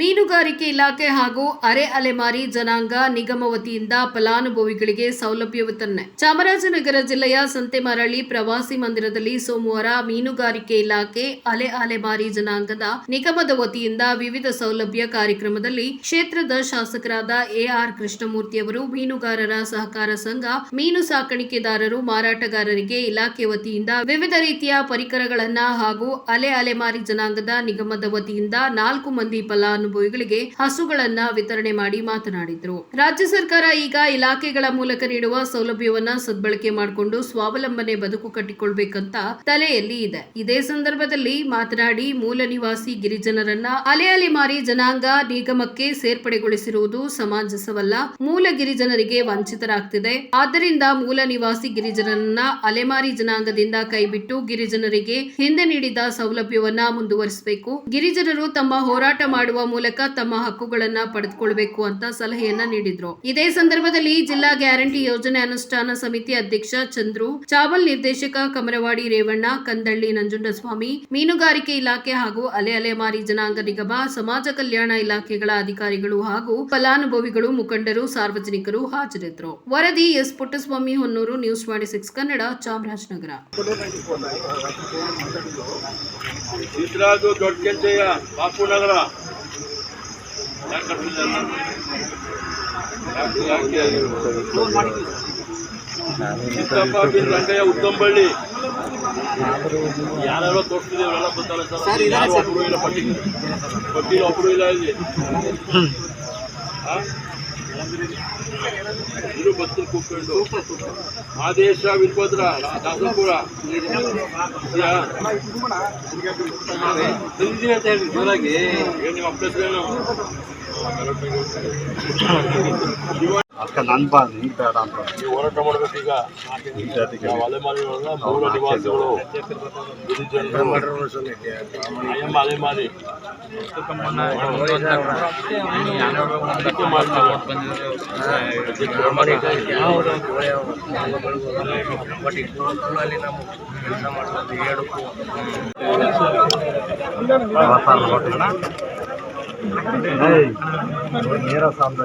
ಮೀನುಗಾರಿಕೆ ಇಲಾಖೆ ಹಾಗೂ ಅರೆ ಅಲೆಮಾರಿ ಜನಾಂಗ ನಿಗಮ ವತಿಯಿಂದ ಫಲಾನುಭವಿಗಳಿಗೆ ಸೌಲಭ್ಯ ವಿತರಣೆ. ಚಾಮರಾಜನಗರ ಜಿಲ್ಲೆಯ ಸಂತೆಮರಳಿ ಪ್ರವಾಸಿ ಮಂದಿರದಲ್ಲಿ ಸೋಮವಾರ ಮೀನುಗಾರಿಕೆ ಇಲಾಖೆ ಅಲೆ ಅಲೆಮಾರಿ ಜನಾಂಗದ ನಿಗಮದ ವತಿಯಿಂದ ವಿವಿಧ ಸೌಲಭ್ಯ ಕಾರ್ಯಕ್ರಮದಲ್ಲಿ ಕ್ಷೇತ್ರದ ಶಾಸಕರಾದ ಎಆರ್ ಕೃಷ್ಣಮೂರ್ತಿ ಅವರು, ಮೀನುಗಾರರ ಸಹಕಾರ ಸಂಘ, ಮೀನು ಸಾಕಾಣಿಕೆದಾರರು, ಮಾರಾಟಗಾರರಿಗೆ ಇಲಾಖೆ ವತಿಯಿಂದ ವಿವಿಧ ರೀತಿಯ ಪರಿಕರಗಳನ್ನ ಹಾಗೂ ಅಲೆ ಅಲೆಮಾರಿ ಜನಾಂಗದ ನಿಗಮದ ವತಿಯಿಂದ ನಾಲ್ಕು ಮಂದಿ ಫಲಾನುಭವಿಗಳಿಗೆ ಹಸುಗಳನ್ನ ವಿತರಣೆ ಮಾಡಿ ಮಾತನಾಡಿದರು. ರಾಜ್ಯ ಸರ್ಕಾರ ಈಗ ಇಲಾಖೆಗಳ ಮೂಲಕ ನೀಡುವ ಸೌಲಭ್ಯವನ್ನ ಸದ್ಬಳಕೆ ಮಾಡಿಕೊಂಡು ಸ್ವಾವಲಂಬನೆ ಬದುಕು ಕಟ್ಟಿಕೊಳ್ಬೇಕಂತ ತಲೆಯಲ್ಲಿ ಇದೆ. ಇದೇ ಸಂದರ್ಭದಲ್ಲಿ ಮಾತನಾಡಿ ಮೂಲ ನಿವಾಸಿ ಗಿರಿಜನರನ್ನ ಅಲೆ ಅಲೆಮಾರಿ ಜನಾಂಗ ನಿಗಮಕ್ಕೆ ಸೇರ್ಪಡೆಗೊಳಿಸಿರುವುದು ಸಮಂಜಸವಲ್ಲ ಮೂಲ ಗಿರಿಜನರಿಗೆ ವಂಚಿತರಾಗ್ತಿದೆ. ಆದ್ದರಿಂದ ಮೂಲ ನಿವಾಸಿ ಗಿರಿಜನರನ್ನ ಅಲೆಮಾರಿ ಜನಾಂಗದಿಂದ ಕೈಬಿಟ್ಟು ಗಿರಿಜನರಿಗೆ ಹಿಂದೆ ನೀಡಿದ ಸೌಲಭ್ಯವನ್ನ ಮುಂದುವರಿಸಬೇಕು. ಗಿರಿಜನರು ತಮ್ಮ ಹೋರಾಟ ಮಾಡುವ ಮೂಲಕ ತಮ್ಮ ಹಕ್ಕುಗಳನ್ನ ಪಡೆದುಕೊಳ್ಬೇಕು ಅಂತ ಸಲಹೆಯನ್ನ ನೀಡಿದ್ರು. ಇದೇ ಸಂದರ್ಭದಲ್ಲಿ ಜಿಲ್ಲಾ ಗ್ಯಾರಂಟಿ ಯೋಜನೆ ಅನುಷ್ಠಾನ ಸಮಿತಿ ಅಧ್ಯಕ್ಷ ಚಂದ್ರು, ಚಾವಲ್ ನಿರ್ದೇಶಕ ಕಮರವಾಡಿ ರೇವಣ್ಣ, ಕಂದಳ್ಳಿ ನಂಜುಂಡಸ್ವಾಮಿ, ಮೀನುಗಾರಿಕೆ ಇಲಾಖೆ ಹಾಗೂ ಅಲೆ ಅಲೆಮಾರಿ ಜನಾಂಗ ನಿಗಮ, ಸಮಾಜ ಕಲ್ಯಾಣ ಇಲಾಖೆಗಳ ಅಧಿಕಾರಿಗಳು ಹಾಗೂ ಫಲಾನುಭವಿಗಳು ಮುಖಂಡರು, ಸಾರ್ವಜನಿಕರು ಹಾಜರಿದ್ದರು ವರದಿ S Puttaswamy Honnur, news twenty six Kannada, Chamarajanagar. ದೊಡ್ಡ ಚಿಕ್ಕಪ್ಪ ಬಿನ್ ರಂಗಯ್ಯ ಉತ್ತಂಬಳ್ಳಿ ಯಾರ್ಯಾರೋ ತೋರಿಸ್ತಿದ್ದೀವಿ ಅವರೆಲ್ಲ ಗೊತ್ತಲ್ಲ ಸರ್ ಯಾರು ಒಬ್ರು ಇಲ್ಲ. ಪಟ್ಟಿ ಇಲ್ಲ? ಇದು ಬಸ್ಸಲ್ಲಿ ಕೂತ್ಕೊಂಡು. ಆದೇಶ ವೀರಭದ್ರ ದಾಸಪುರ. ಹೇಳಿ ಏನು ನಿಮ್ಮ ಅಪ್ಪ ಹೆಸರೇನು ಅಕ್ಕ ನನ್ ಬಾ ನೀನ್ ಬೇಡ ಅಂತ ನೀವು ಹೋರಾಟ ಮಾಡ್ಬೇಕೀಗ? ಈಗ ಅಲೆಮಾರಿಗಳಲ್ಲ ಮೂಲ ನಿವಾಸಿಗಳು. ಅಯ್ಯಮ್ಮ ಅಲೆಮಾರಿ. ಅದಕ್ಕೆ ಮಾಡ್ತಾರೆ मेरा सामना